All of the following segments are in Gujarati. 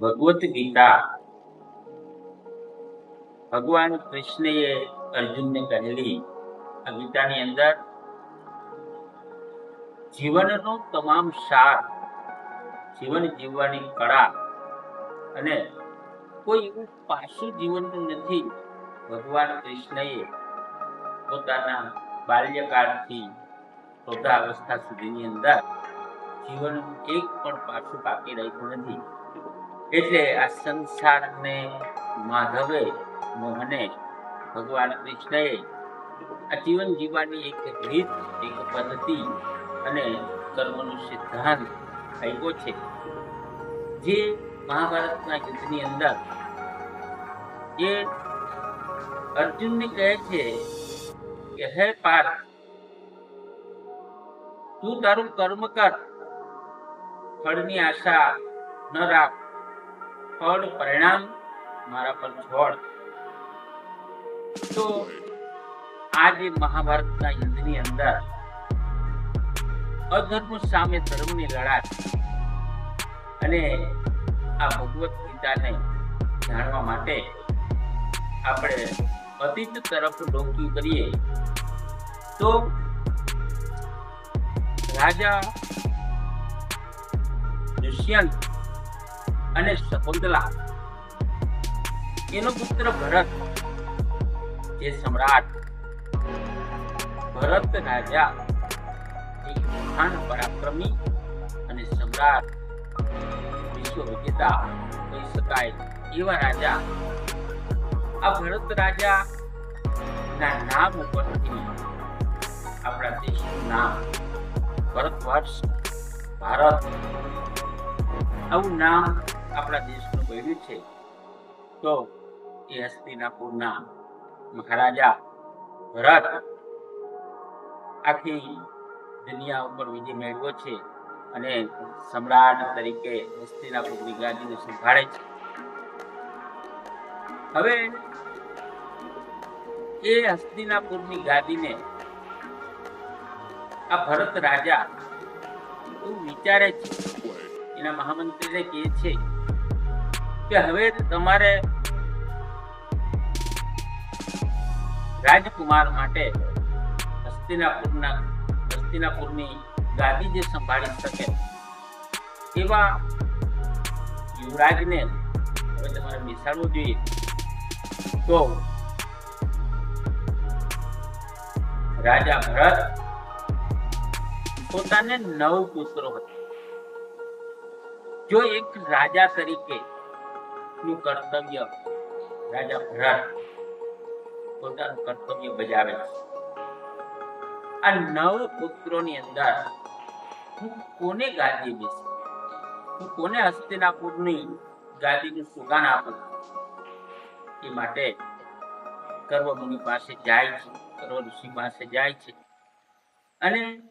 ભગવત ગીતા. ભગવાન કૃષ્ણએ અર્જુનને કહેલી આ ગીતાની અંદર. જીવનનો તમામ સાર, જીવન જીવવાની કળા અને કોઈ એવું પાછું જીવનનું નથી. ભગવાન કૃષ્ણએ પોતાના બાલ્યકાળથી વૃદ્ધાવસ્થા સુધીની અંદર જીવનનું એક પણ પાછું બાકી રાખ્યું નથી. એટલે આ સંસારને માધવે, મોહને, ભગવાન કૃષ્ણએ આ જીવન જીવવાની એક રીત, એક પદ્ધતિ અને કર્મનો સિદ્ધાંત આવ્યો છે. જે મહાભારતના યુદ્ધની અંદર એ અર્જુનને કહે છે કે, હે પાર્થ, તું તારું કર્મ કર. ફળની આશા ન રાખ. ફળ પરિણામ, મારા પર છોડ. તો આ જે મહાભારતના યુદ્ધની અંદર અધર્મ સામે ધર્મની લડાઈ અને આ ભગવત ગીતાને જાણવા માટે આપણે અતીત તરફ ડોક્યું કરીએ, તો રાજા દુષ્યંત અને શકુંતલા. એનો પુત્ર ભરત, જે સમ્રાટ, ભરત રાજા, એક મહાન પરાક્રમી અને સમ્રાટ વિશ્વ વિજેતા કહી શકાય એવા રાજા. આ ભરત રાજા ના નામ ઉપરથી આપણા દેશનું નામ ભરત વર્ષ ભારત. આવું નામ આપણા દેશનું બન્યું છે, તો એ હસ્તિનાપુરના મહારાજા ભરત આખી દુનિયા ઉપર વિજય મેળવ્યો છે અને સમ્રાટ તરીકે હસ્તિનાપુરની ગાદીને સંભાળે છે. હવે એ હસ્તિનાપુરની ગાદીને આ ભરત રાજા એવું વિચારે છે, એના મહામંત્રીને કહે છે કે હવે તમારે રાજકુમાર માટે હસ્તિનાપુરના, હસ્તિનાપુરની ગાદી જે સંભાળી શકે એવા યુવરાજને હવે તમારે બેસાડવું જોઈએ. તો રાજા ભરત પોતાને નવ પુત્રો હતા. જો એક રાજા તરીકે નું કર્તવ્ય રાજા ભરત પોતાનું કર્તવ્ય બજાવે છે. આ નવ પુત્રોની અંદર હું કોને ગાદી બેસી? હું કોને હસ્તિનાપુરની ગાદીનું સુગાન આપું? એ માટે કર્વ પાસે જાય છે કર્વ ઋષિ પાસે જાય છે. અને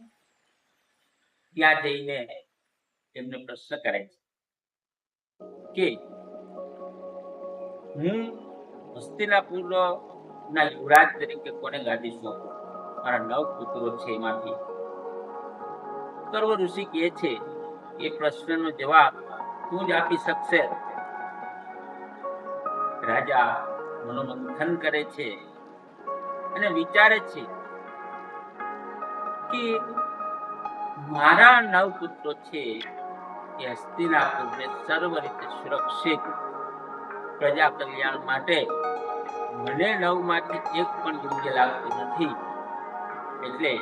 ત્યાં જઈને એમને પ્રશ્ન કરે છે કે હું હસ્તિનાપુર ના યુવરાજ તરીકે કોને ગાદી સોંપું મારા નવ પુત્રો છે એમાંથી. કર્વ ઋષિ કહે છે, એ પ્રશ્નનો જવાબ તું જ આપી શકશે. રાજા મનોમંથન કરે છે અને વિચારે છે કે મારા નવ પુત્રો છે એ હસ્તિનાપુરને સર્વ રીતે સુરક્ષિત પ્રજા કલ્યાણ માટે મને નવમાંથી એક પણ યોગ્ય લાગતું નથી. એટલે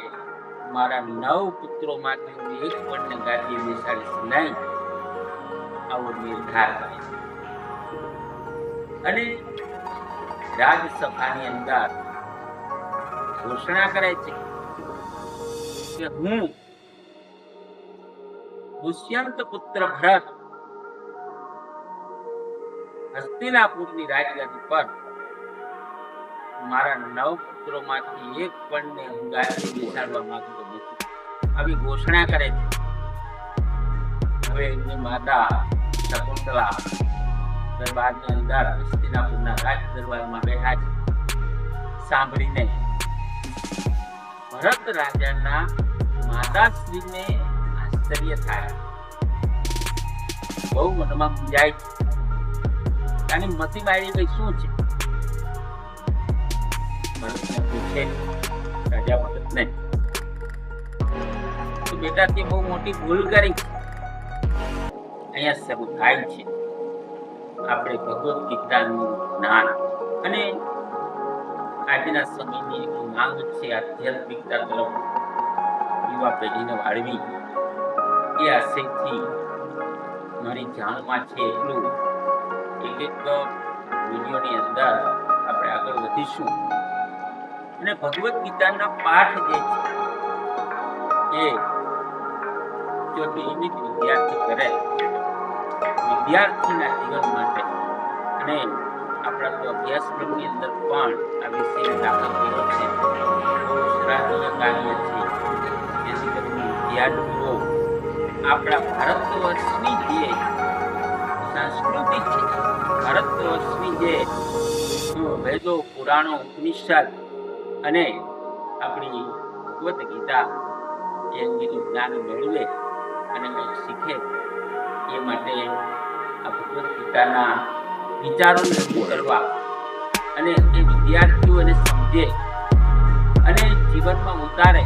મારા નવ પુત્રો માટે એક પણ ગાદી બેસાડીશ નહીં. આવો નિર્ધાર કરે અને રાજસભાની અંદર ઘોષણા કરે છે કે હું દુષ્યંત પુત્ર ભરત હસ્તિનાપુરની રાજગાદી પર મારા નવ પુત્રોમાંથી એક પણને હું ગાયત્રી બેસાડવા માંગતો નથી. આવી ઘોષણા કરે છે. હવે એમની માતા શકુંતલા દરબારની અંદર હસ્તિનાપુરના રાજ દરબારમાં બેઠા છે. સાંભળીને ભરત રાજાના માતાશ્રીને આશ્ચર્ય થાય. બહુ મનમાં મૂંઝાય છે. આની મતી મારી ભાઈ શું છે? બેટા તે બહુ મોટી ભૂલ કરી. અહીંયા શરૂ થાય છે. આપણે ભગવદ્ ગીતાનું જ્ઞાન અને આજના સમયની એક માંગ છે આધ્યાત્મિકતા તરફ યુવા પેઢીને વાળવી. એ આશયથી મારી જાણમાં છે એટલું એક એક વિડીયોની અંદર આપણે આગળ વધીશું. અને ભગવદ્ ગીતાના પાઠ જે છે, એ જો નિયમિત વિદ્યાર્થી કરે, વિદ્યાર્થીના જીવન માટે અને આપણા તો અભ્યાસક્રમની અંદર પણ આ વિષય દાખલ કર્યો છે. બહુ શ્લાઘનીય કાર્ય છે. જેથી કરીને વિદ્યાર્થીઓ આપણા ભારત વર્ષની જે સંસ્કૃતિ ભારત વર્ષની જે વેદો પુરાણો, ઉપનિષદ અને આપણી ભગવદ્ ગીતા એ અંગેનું જ્ઞાન મેળવે અને શીખે એ માટે આ ભગવદ્ ગીતાના વિચારોને રજૂ કરવા અને એ વિદ્યાર્થીઓને સમજે અને જીવનમાં ઉતારે.